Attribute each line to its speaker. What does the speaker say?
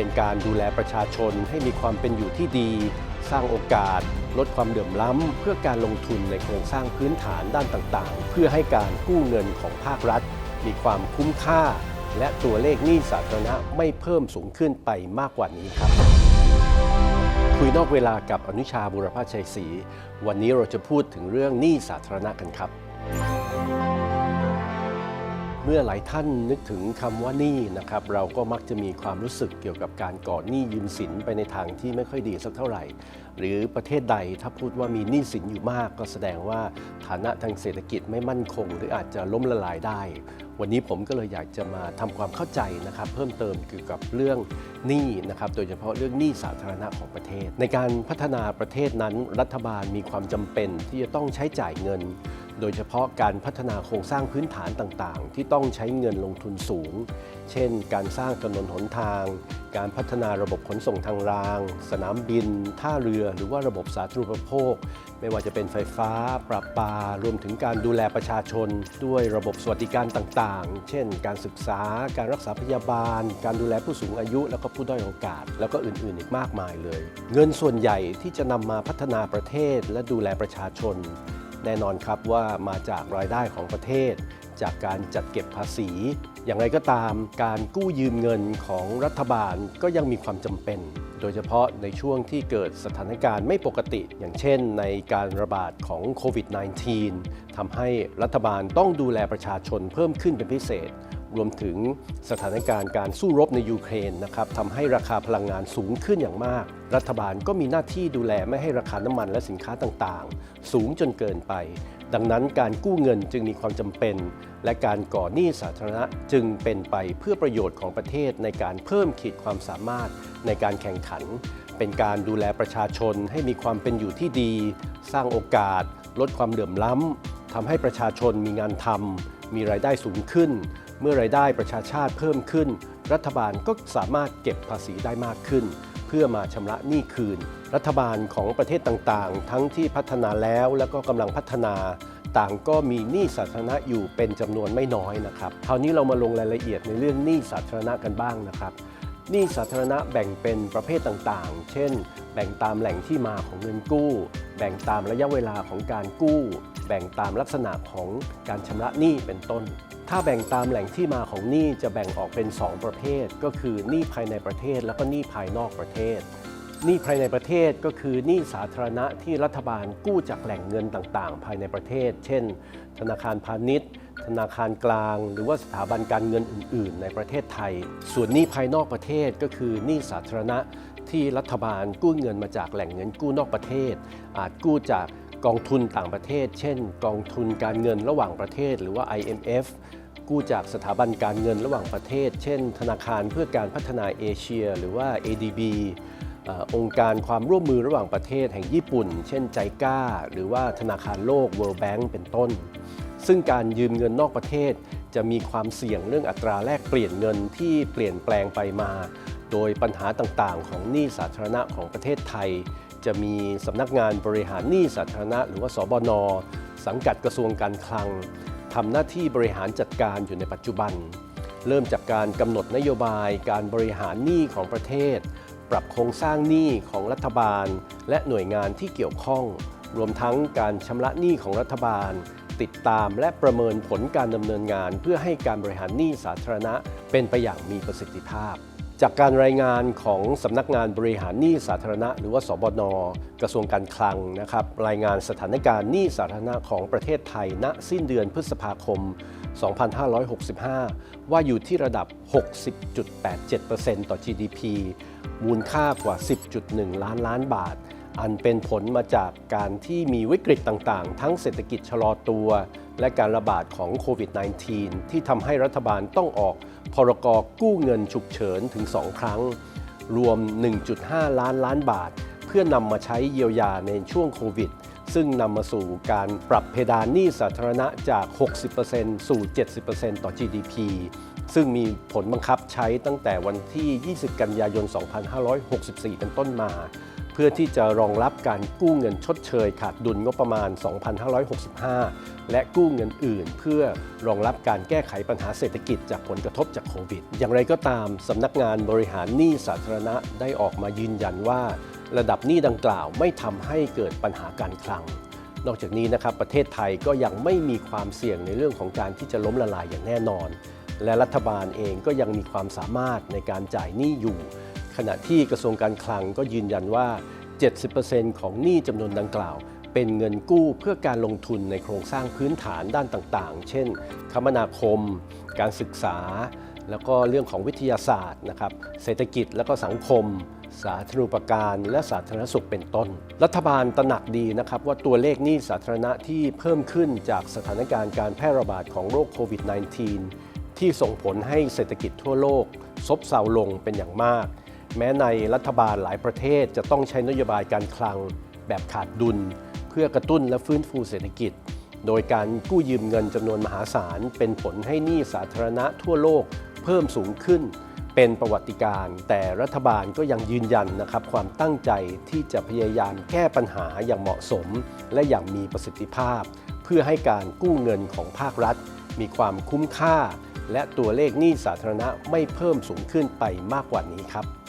Speaker 1: เป็นการดูแลประชาชนให้มีความเป็นอยู่ที่ดี สร้างโอกาส ลดความเดือมล้ำ เพื่อการลงทุนในโครงสร้างพื้นฐานด้านต่างๆ เพื่อให้การกู้เงินของภาครัฐ มีความคุ้มค่า และตัวเลขหนี้สาธารณะไม่เพิ่มสูงขึ้นไปมากกว่านี้ครับคุยนอกเวลากับอนุชาบุรพชัยศรีวันนี้เราจะพูดถึงเรื่องหนี้สาธารณะกันครับ มื่อหลายท่านนึกถึงคำว่าหนี้นะครับเราก็มักจะมีความรู้สึกเกี่ยวกับการก่อหนี้ยืมสินไปในทางที่ไม่ค่อยดีสักเท่าไหร่ หรือประเทศใดถ้าพูดว่ามีหนี้สินอยู่มาก ก็แสดงว่าฐานะทางเศรษฐกิจไม่มั่นคง หรืออาจจะล้มละลายได้ วันนี้ผมก็เลยอยากจะมาทำความเข้าใจนะครับเพิ่มเติมเกี่ยวกับเรื่องหนี้นะครับโดยเฉพาะเรื่องหนี้สาธารณะของประเทศ ในการพัฒนาประเทศนั้นรัฐบาลมีความจำเป็นที่จะต้องใช้จ่ายเงิน โดยเฉพาะการพัฒนาโครงสร้างพื้นฐานต่างๆ ที่ต้องใช้เงินลงทุนสูง เช่น การสร้างถนนหนทาง การพัฒนาระบบขนส่งทางราง สนามบิน ท่าเรือ หรือว่าระบบสาธารณูปโภค ไม่ว่าจะเป็นไฟฟ้า ประปา รวมถึงการดูแลประชาชน ด้วยระบบสวัสดิการต่างๆ เช่น การศึกษา การรักษาพยาบาล การดูแลผู้สูงอายุ แล้วก็ผู้ด้อยโอกาส แล้วก็อื่นๆ อีกมากมายเลย เงินส่วนใหญ่ที่จะนำมาพัฒนาประเทศและดูแลประชาชน แน่นอนครับว่ามาจากรายได้ของประเทศ จากการจัดเก็บภาษี อย่างไรก็ตามการกู้ยืมเงินของรัฐบาลก็ยังมีความจำเป็น โดยเฉพาะในช่วงที่เกิดสถานการณ์ไม่ปกติ อย่างเช่นในการระบาดของโควิด -19 ทำให้รัฐบาลต้องดูแลประชาชนเพิ่มขึ้นเป็นพิเศษ รวมถึงสถานการณ์การสู้รบในยูเครนนะครับทำให้ราคาพลังงานสูงขึ้นอย่างมาก รัฐบาลก็มีหน้าที่ดูแลไม่ให้ราคาน้ำมันและสินค้าต่างๆ สูงจนเกินไป ดังนั้นการกู้เงินจึงมีความจำเป็น และการก่อหนี้สาธารณะจึงเป็นไปเพื่อประโยชน์ของประเทศในการเพิ่มขีดความสามารถในการแข่งขัน เป็นการดูแลประชาชนให้มีความเป็นอยู่ที่ดี สร้างโอกาส ลดความเหลื่อมล้ำทำให้ประชาชนมีงานทำมีรายได้สูงขึ้น เมื่อรายได้ประชาชาติเพิ่มขึ้น รัฐบาลก็สามารถเก็บภาษีได้มากขึ้น เพื่อมาชำระหนี้คืน รัฐบาลของประเทศต่างๆ ทั้งที่พัฒนาแล้วและก็กำลังพัฒนาต่างก็มีหนี้สาธารณะอยู่เป็นจำนวนไม่น้อยนะครับคราวนี้เรามาลงรายละเอียดในเรื่องหนี้สาธารณะกันบ้างนะครับหนี้สาธารณะแบ่งเป็นประเภทต่างๆ เช่น แบ่งตามแหล่งที่มาของเงินกู้ แบ่งตามระยะเวลาของการกู้ แบ่งตามลักษณะของการชำระหนี้เป็นต้น ถ้าแบ่งตามแหล่งที่มาของหนี้จะแบ่งออกเป็น 2 ประเภท ก็คือหนี้ภายในประเทศ แล้วก็หนี้ภายนอกประเทศหนี้ภายในประเทศก็คือหนี้สาธารณะที่รัฐบาลกู้จากแหล่งเงินต่างๆ ภายในประเทศ เช่น ธนาคารพาณิชย์ ธนาคารกลาง หรือว่าสถาบันการเงินอื่น ๆ ในประเทศไทย ส่วนหนี้ภายนอกประเทศก็คือหนี้สาธารณะที่รัฐบาลกู้เงินมาจากแหล่งเงินกู้นอกประเทศ อาจกู้จากกองทุนต่างประเทศ เช่น กองทุนการเงินระหว่างประเทศ หรือว่า IMF กู้จากสถาบันการเงินระหว่างประเทศ เช่น ธนาคารเพื่อการพัฒนาเอเชีย หรือว่า ADB ออองค์การความร่วมมือระหว่างประเทศแห่งญี่ปุ่น เช่น ใจก้า หรือว่าธนาคารโลก World Bank เป็นต้น ซึ่งการยืมเงินนอกประเทศ จะมีความเสี่ยงเรื่องอัตราแลกเปลี่ยนเงินที่เปลี่ยนแปลงไปมา โดยปัญหาต่างๆ ของหนี้สาธารณะของประเทศไทย จะมีสำนักงานบริหารหนี้สาธารณะ หรือว่าสบนสังกัดกระทรวงการคลัง ทำหน้าที่บริหารจัดการอยู่ในปัจจุบัน เริ่มจากการกำหนดนโยบายการบริหารหนี้ของประเทศ ปรับโครงสร้างหนี้ของรัฐบาล และหน่วยงานที่เกี่ยวข้อง รวมทั้งการชำระหนี้ของรัฐบาล ติดตามและประเมินผลการดำเนินงาน เพื่อให้การบริหารหนี้สาธารณะเป็นไปอย่างมีประสิทธิภาพ จากการรายงานของสำนักงานบริหารหนี้สาธารณะ หรือว่าสบนกระทรวงการคลังนะครับ รายงานสถานการณ์หนี้สาธารณะของประเทศไทย ณสิ้นเดือนพฤษภาคม 2565 ว่าอยู่ที่ระดับ 60.87%ต่อ GDP มูลค่ากว่า 10.1 ล้านล้านบาท อันเป็นผลมาจากการที่มีวิกฤตต่างๆ ทั้งเศรษฐกิจชะลอตัว และการระบาดของโควิด -19 ที่ทำให้รัฐบาลต้องออก พรกกู้เงินฉุกเฉินถึง 2 ครั้ง รวม 1.5 ล้านล้านบาท เพื่อนำมาใช้เยียวยาในช่วงโควิด ซึ่งนำมาสู่การปรับเพดานหนี้สาธารณะจาก 60%สู่ 70%ต่อ GDP ซึ่งมีผลบังคับใช้ตั้งแต่วันที่ 20 กันยายน 2564 เป็นต้นมา พื่อพื่อที่จะรองรับการกู้เงินชดเชยขาดดุลงบประมาณ 2565 และกู้เงินอื่น เพื่อรองรับการแก้ไขปัญหาเศรษฐกิจจากผลกระทบจากโควิด อย่างไรก็ตามสำนักงานบริหารหนี้สาธารณะได้ออกมายืนยันว่า ระดับหนี้ดังกล่าวไม่ทำให้เกิดปัญหาการคลังนอกจากนี้นะครับประเทศไทยก็ยังไม่มีความเสี่ยงในเรื่องของการที่จะล้มละลายอย่างแน่นอน และรัฐบาลเองก็ยังมีความสามารถในการจ่ายหนี้อยู่ ขณะที่กระทรวงการคลังก็ยืนยันว่า 70%ของหนี้จำนวนดังกล่าว เป็นเงินกู้เพื่อการลงทุนในโครงสร้างพื้นฐานด้านต่างๆ เช่น คมนาคม การศึกษา แล้วก็เรื่องของวิทยาศาสตร์นะครับเศรษฐกิจและก็สังคมสาธารณูปการและสาธารณสุขเป็นต้น รัฐบาลตระหนักดีนะครับว่าตัวเลขหนี้สาธารณะที่เพิ่มขึ้นจากสถานการณ์การแพร่ระบาดของโรคโควิด -19 ที่ส่งผลให้เศรษฐกิจทั่วโลก ซบเซาลงเป็นอย่างมาก แม้ในรัฐบาลหลายประเทศจะต้องใช้นโยบายการคลังแบบขาดดุล เพื่อกระตุ้นและฟื้นฟูเศรษฐกิจ โดยการกู้ยืมเงินจำนวนมหาศาล เป็นผลให้หนี้สาธารณะทั่วโลกเพิ่มสูงขึ้น เป็นประวัติการ แต่รัฐบาลก็ยังยืนยันนะครับความตั้งใจที่จะพยายามแก้ปัญหาอย่างเหมาะสม และอย่างมีประสิทธิภาพ เพื่อให้การกู้เงินของภาครัฐ มีความคุ้มค่า และตัวเลขหนี้สาธารณะไม่เพิ่มสูงขึ้นไปมากกว่านี้ครับ